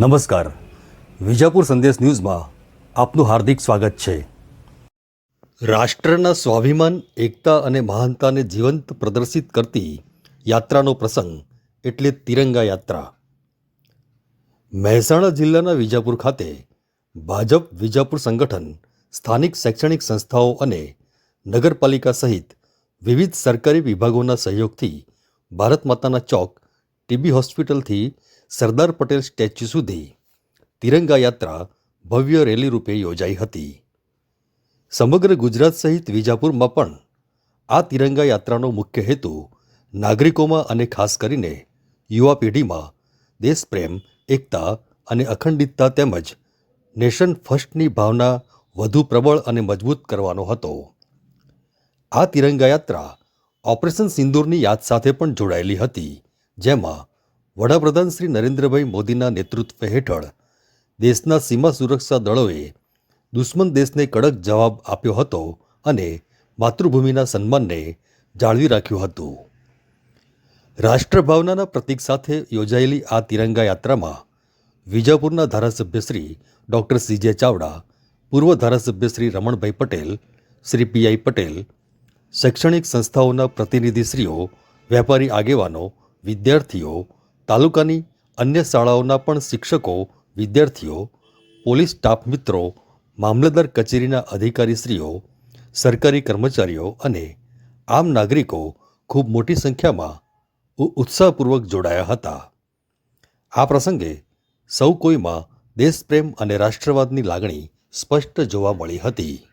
નમસ્કાર. વિજાપુર સંદેશ ન્યૂઝમાં આપનું હાર્દિક સ્વાગત છે. રાષ્ટ્રના સ્વાભિમાન, એકતા અને મહાનતાને જીવંત પ્રદર્શિત કરતી યાત્રાનો પ્રસંગ એટલે તિરંગા યાત્રા. મહેસાણા જિલ્લાના વિજાપુર ખાતે ભાજપ, વિજાપુર સંગઠન, સ્થાનિક શૈક્ષણિક સંસ્થાઓ અને નગરપાલિકા સહિત વિવિધ સરકારી વિભાગોના સહયોગથી ભારત માતાના ચોક ટીબી હોસ્પિટલથી સરદાર પટેલ સ્ટેચ્યુ સુધી તિરંગા યાત્રા ભવ્ય રેલી રૂપે યોજાઈ હતી. સમગ્ર ગુજરાત સહિત વિજાપુરમાં પણ આ તિરંગા યાત્રાનો મુખ્ય હેતુ નાગરિકોમાં અને ખાસ કરીને યુવા પેઢીમાં દેશપ્રેમ, એકતા અને અખંડિતતા તેમજ નેશન ફર્સ્ટની ભાવના વધુ પ્રબળ અને મજબૂત કરવાનો હતો. આ તિરંગા યાત્રા ઓપરેશન સિંદૂરની યાદ સાથે પણ જોડાયેલી હતી, જેમાં વડાપ્રધાન શ્રી નરેન્દ્રભાઈ મોદીના નેતૃત્વ હેઠળ દેશના સીમા સુરક્ષા દળોએ દુશ્મન દેશને કડક જવાબ આપ્યો હતો અને માતૃભૂમિના સન્માનને જાળવી રાખ્યું હતું. રાષ્ટ્રભાવનાના પ્રતીક સાથે યોજાયેલી આ તિરંગા યાત્રામાં વિજાપુરના ધારાસભ્ય શ્રી ડૉક્ટર સીજે ચાવડા, પૂર્વ ધારાસભ્ય શ્રી રમણભાઈ પટેલ, શ્રી પીઆઈ પટેલ, શૈક્ષણિક સંસ્થાઓના પ્રતિનિધિશ્રીઓ, વેપારી આગેવાનો, વિદ્યાર્થીઓ તાલુકાની અન્ય શાળાઓના પણ શિક્ષકો, વિદ્યાર્થીઓ, પોલીસ સ્ટાફ મિત્રો, મામલતદાર કચેરીના અધિકારીશ્રીઓ, સરકારી કર્મચારીઓ અને આમ નાગરિકો ખૂબ મોટી સંખ્યામાં ઉત્સાહપૂર્વક જોડાયા હતા. આ પ્રસંગે સૌ કોઈમાં દેશપ્રેમ અને રાષ્ટ્રવાદની લાગણી સ્પષ્ટ જોવા મળી હતી.